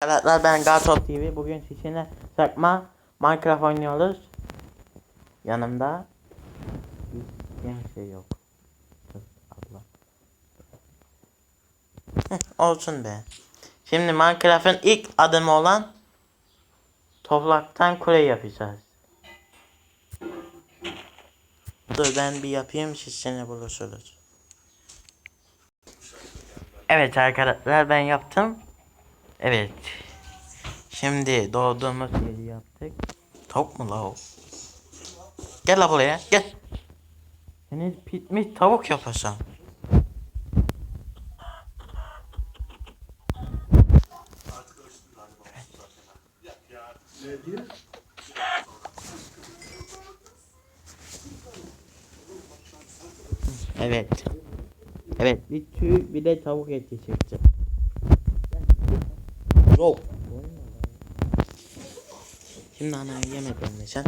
Arkadaşlar ben Gatop TV. Bugün sizinle sakma Minecraft oynuyoruz. Yanımda hiçbir şey yok. Heh, olsun be. Şimdi Minecraft'ın ilk adımı olan topraktan kule yapacağız. Dur ben bir yapayım sizinle buluşuruz. Evet arkadaşlar ben yaptım. Evet. Şimdi doğduğumuz yeri yaptık. Tavuk mu la o? Gel la buraya gel. Seni pitmiş tavuk yapacağım. Evet. Evet bir tüy bir de tavuk eti çıktı. Yok. Şimdi yemedin mi sen?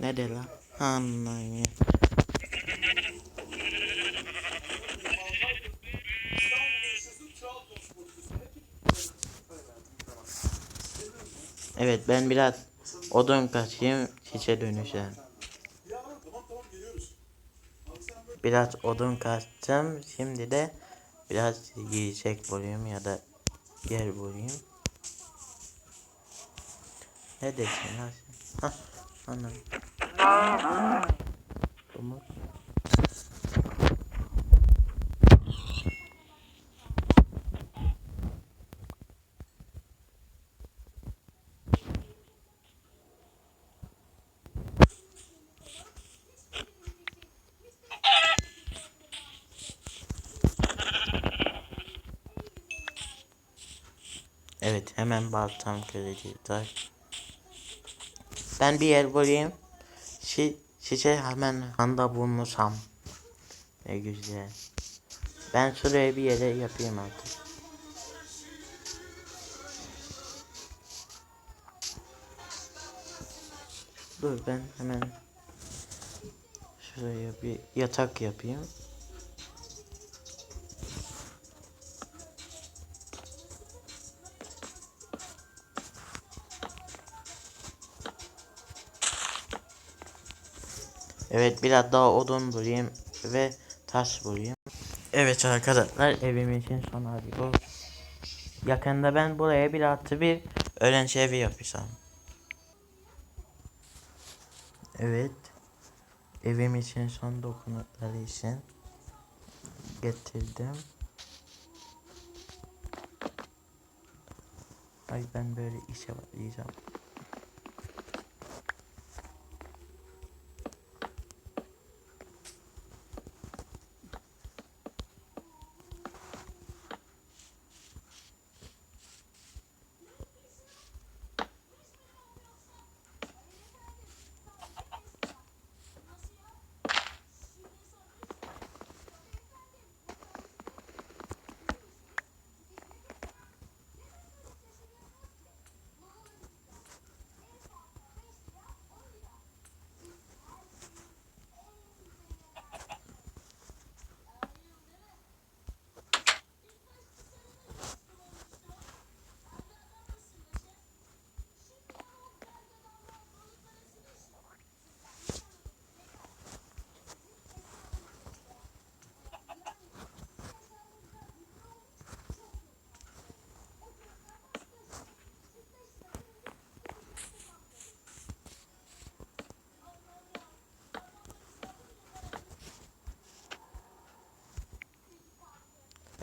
Ne de la? Anayı. Evet ben biraz odun kaçayım çiçe dönüşeceğim. Biraz odun kaçtım. Şimdi de biraz yiyecek bulayım ya da yer bulayım. Ne desin? Hah, anladım. Domuz. Evet hemen baltam kırıcı Ben bir yer bulayım. Şi şişe hemen anda bulmuşam. Ne güzel. Ben şuraya bir yere yapayım artık. Dur ben hemen şuraya bir yatak yapayım. Evet biraz daha odun bulayım ve taş bulayım. Evet arkadaşlar evimizin son hali bu. Yakında ben buraya bir artı bir öğrenci evi yapacağım. Evet. Evim için son dokunukları için getirdim. Ay ben böyle işe başlayacağım.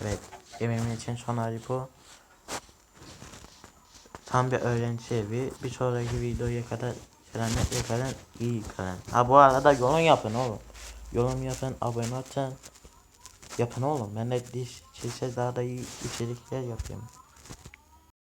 Evet, evimin için son hali bu. Tam bir öğrenci evi. Bir sonraki videoya kadar selametle kalın, iyi kalın. Ha bu arada yorum yapın oğlum. Yorum yapın, abone olun. Yapın oğlum. Ben de diş çizse daha da iyi içerikler yapayım.